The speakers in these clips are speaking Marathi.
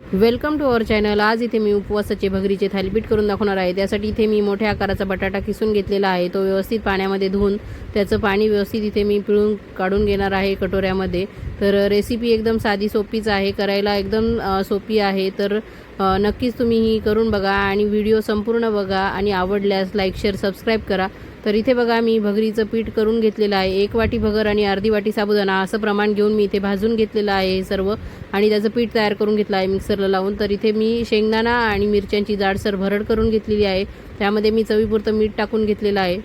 Welcome to our channel. आज इथे मी उपवासाचे भगरीचे थालीपीठ करून दाखवणार आहे. त्यासाठी इथे मी मोठ्या आकाराचा बटाटा किसून घेतलेला आहे. तो व्यवस्थित पाण्यामध्ये धुवून त्याचं पाणी व्यवस्थित इथे मी पिळून काढून घेणार आहे कटोऱ्यामध्ये. तर रेसिपी एकदम साधी सोपीच आहे. करायला एकदम सोपी आहे. तर नक्कीच तुम्ही ही करून बघा आणि व्हिडिओ संपूर्ण बघा आणि आवडल्यास लाईक शेअर सबस्क्राईब करा. तर इथे बघा मी भगरीचं पीठ करून घेतलेलं आहे. एक वाटी भगर आणि अर्धी वाटी साबुदाणा असं प्रमाण घेऊन मी इथे भाजून घेतलेलं आहे हे सर्व. आणि त्याचं पीठ तयार करून घेतलं आहे मिक्सरला लावून. तर इथे मी शेंगदाणा आणि मिरच्यांची जाडसर भरड करून घेतलेली आहे. त्यामध्ये मी चवीपुरतं मीठ टाकून घेतलेलं आहे.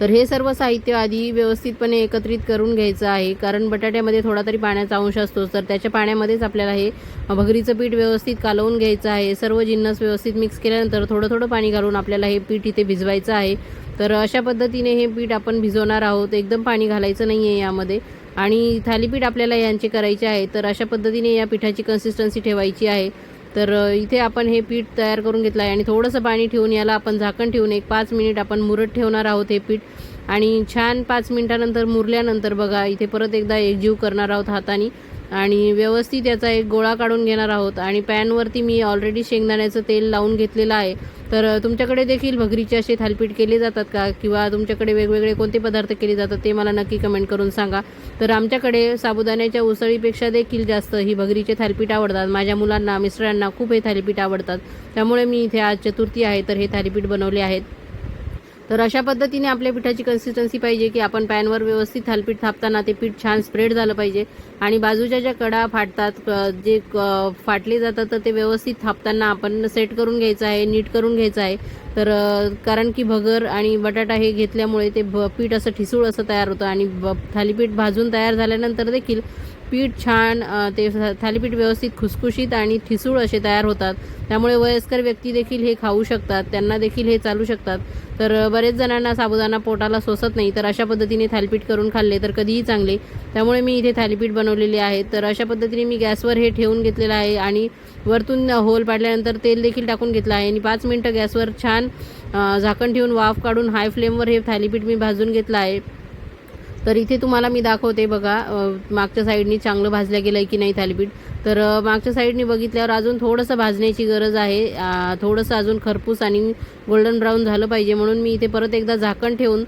तर हे सर्व साहित्य आधी व्यवस्थितपणे एकत्रित करून घ्यायचं आहे. कारण बटाट्यामध्ये थोडा तरी पाण्याचा अंश असतो तर त्याच्या पाण्यामध्येच आपल्याला हे भगरीचं पीठ व्यवस्थित कालवून घ्यायचं आहे. सर्व जिन्नस व्यवस्थित मिक्स केल्यानंतर थोडं थोडं पाणी घालून आपल्याला हे पीठ इथे भिजवायचं आहे. तर अशा पद्धतीने हे पीठ आपण भिजवणार आहोत. एकदम पाणी घालायचं नाही आहे यामध्ये. आणि थालीपीठ आपल्याला यांचे करायचे आहे तर अशा पद्धतीने या पिठाची कन्सिस्टन्सी ठेवायची आहे. तर इथे आपण हे पीठ तयार करून घेतलं आहे आणि थोडंसं पाणी ठेवून याला आपण झाकण ठेवून एक पाच मिनिट आपण मुरत ठेवणार आहोत हे पीठ. आणि छान पाच मिनिटानंतर मुरल्यानंतर बघा इथे परत एकदा एकजीव करणार आहोत हाताने. आणि व्यवस्थित याचा एक गोळा काढून घेणार आहोत. आणि पॅनवरती मी ऑलरेडी शेंगदाण्याचं तेल लावून घेतलेलं आहे. तर तुमच्याकडे देखील भगरीचे असे थालीपीठ केले जातात का? किंवा तुमच्याकडे वेगवेगळे कोणते पदार्थ केले जातात ते मला नक्की कमेंट करून सांगा. तर आमच्याकडे साबुदाण्याच्या उसळीपेक्षा देखील जास्त ही भगरीचे थालीपीठ आवडतात. माझ्या मुलांना मिस्टरांना खूप हे थालीपीठ आवडतात. त्यामुळे मी इथे आज चतुर्थी आहे तर हे थालीपीठ बनवले आहेत. तर अशा पद्धतीने आपल्या पिठाची कन्सिस्टन्सी पाहिजे की आपण पॅनवर व्यवस्थित थालपीठ थापताना ते पीठ छान स्प्रेड झालं पाहिजे. आणि बाजूच्या ज्या कडा फाटतात क- जे क- फाटले जातात तर ते व्यवस्थित थापताना आपण सेट करून घ्यायचं आहे नीट करून घ्यायचं आहे. तर कारण की भगर आणि बटाटा हे घेतल्यामुळे ते भ पीठ असं ठिसूळ असं तयार होतं आणि ब थालीपीठ भाजून तयार झाल्यानंतर देखील पीठ छान ते थालीपीठ व्यवस्थित खुसखुशीत आणि ठिसूळ असे तयार होतात. त्यामुळे वयस्कर व्यक्ती देखील हे खाऊ शकतात त्यांना देखील हे चालू शकतात. तर बरेच जणांना साबुदाणा पोटाला सोसत नाही तर अशा पद्धतीने थालीपीठ करून खाल्ले तर कधीही चांगले. त्यामुळे मी इथे थालीपीठ बनवलेले आहे. तर अशा पद्धतीने मी गॅसवर हे ठेवून घेतलेलं आहे आणि वरतून होल पाडल्यानंतर तेल देखील टाकून घेतलं आहे. आणि पाच मिनटं गॅसवर छान छान झाकण ठेवून वाफ काढून हाय फ्लेमवर हे थालीपीठ मी भाजून घेतलं आहे. तर इथे तुम्हाला मी दाखवते बघा मागच्या साईडनी चांगलं भाजलं गेलं आहे की नाही थालीपीठ. तर मागच्या साईडनी बघितल्यावर अजून थोडंसं भाजण्याची गरज आहे. थोडंसं अजून खरपूस आणि गोल्डन ब्राऊन झालं पाहिजे म्हणून मी इथे परत एकदा झाकण ठेवून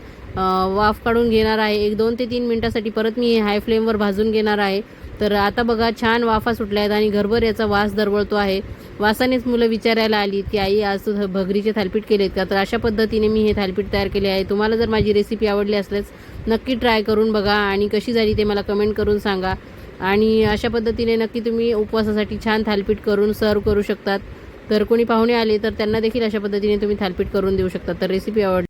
वाफ काढून घेणार आहे. एक दोन ते तीन मिनटासाठी परत मी हे हाय फ्लेमवर भाजून घेणार आहे. तर आता बघा छान वाफा सुटल्या आहेत आणि घरभर याचा वास दरवळतो आहे. वासानेच मुलं विचारायला आली की आई आज तू भगरीचे थालपीठ केलेत का? तर अशा पद्धतीने मी हे थालपीठ तयार केले आहे. तुम्हाला जर माझी रेसिपी आवडली असल्यास नक्की ट्राय करून बघा आणि कशी झाली ते मला कमेंट करून सांगा. आणि अशा पद्धतीने नक्की तुम्ही उपवासासाठी छान थालपीठ करून सर्व करू शकतात. तर कोणी पाहुणे आले तर त्यांना देखील अशा पद्धतीने तुम्ही थालपीठ करून देऊ शकता. तर रेसिपी आवडली